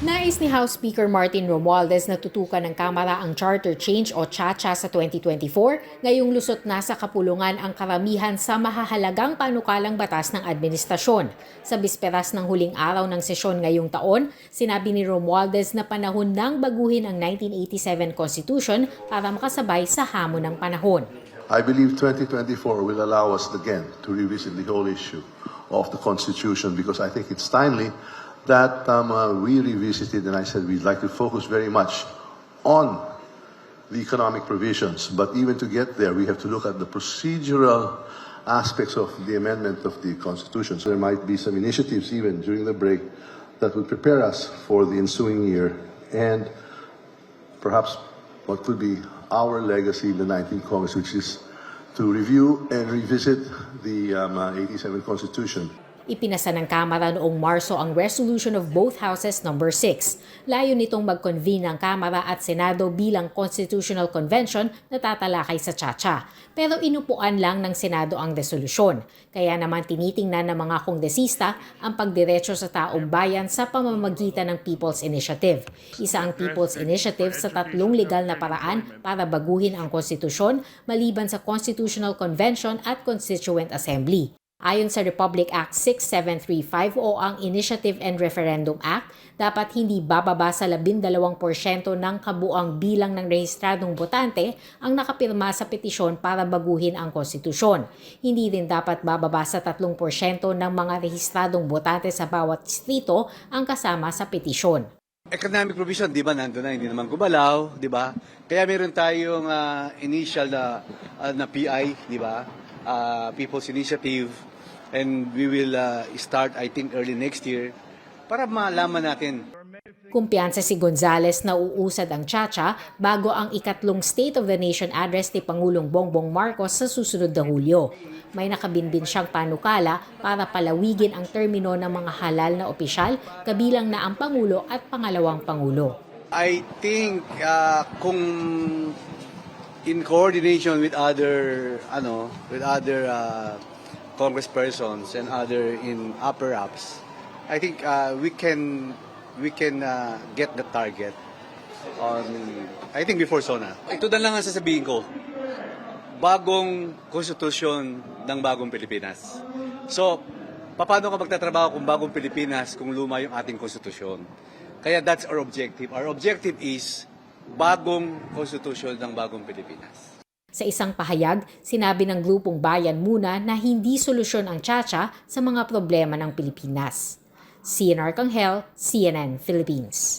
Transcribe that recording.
Nais ni House Speaker Martin Romualdez na tutukan ng Kamara ang Charter Change o CHACHA sa 2024, ngayong lusot na sa kapulungan ang karamihan sa mahahalagang panukalang batas ng administrasyon. Sa bisperas ng huling araw ng sesyon ngayong taon, sinabi ni Romualdez na panahon nang baguhin ang 1987 Constitution para makasabay sa hamon ng panahon. I believe 2024 will allow us again to revisit the whole issue of the Constitution because I think it's timely that um, uh, we revisited and I said we'd like to focus very much on the economic provisions. But even to get there, we have to look at the procedural aspects of the amendment of the Constitution. So there might be some initiatives even during the break that would prepare us for the ensuing year and perhaps what could be our legacy in the 19th Congress, which is to review and revisit the um, uh, 87 Constitution. Ipinasa ng Kamara noong Marso ang Resolution of both Houses number 6. Layo nitong mag-convene ng Kamara at Senado bilang Constitutional Convention na tatalakay sa Chacha. Pero inupuan lang ng Senado ang resolusyon. Kaya naman tinitingnan ng mga kongresista ang pagdiretso sa taong bayan sa pamamagitan ng People's Initiative. Isa ang People's Initiative sa tatlong legal na paraan para baguhin ang konstitusyon maliban sa Constitutional Convention at Constituent Assembly. Ayon sa Republic Act 6735 o ang Initiative and Referendum Act, dapat hindi bababa sa 12% ng kabuang bilang ng rehistradong botante ang nakapirma sa petisyon para baguhin ang konstitusyon. Hindi rin dapat bababa sa 3% ng mga rehistradong botante sa bawat distrito ang kasama sa petisyon. Economic provision, di ba, nandun na, hindi naman gumalaw, di ba? Kaya meron tayong ah, initial na, ah, na PI, di ba? Ah, People's Initiative. And we will ah, start, I think, early next year para malaman natin Kumpiyansa si Gonzales na uusad ang Chacha bago ang ikatlong State of the Nation address ni Pangulong Bongbong Marcos sa susunod na Hulyo. May nakabinbin siyang panukala para palawigin ang termino ng mga halal na opisyal kabilang na ang Pangulo at Pangalawang Pangulo. I think uh, kung in coordination with other ano with other uh, congresspersons and other in upper ups, I think uh, we can we can uh, get the target on I think before SONA. Ito na lang ang sasabihin ko. Bagong konstitusyon ng bagong Pilipinas. So, paano ka magtatrabaho kung bagong Pilipinas kung luma yung ating konstitusyon? Kaya that's our objective. Our objective is bagong konstitusyon ng bagong Pilipinas. Sa isang pahayag, sinabi ng grupong Bayan Muna na hindi solusyon ang Chacha sa mga problema ng Pilipinas. CNR Kanghel, CNN Philippines.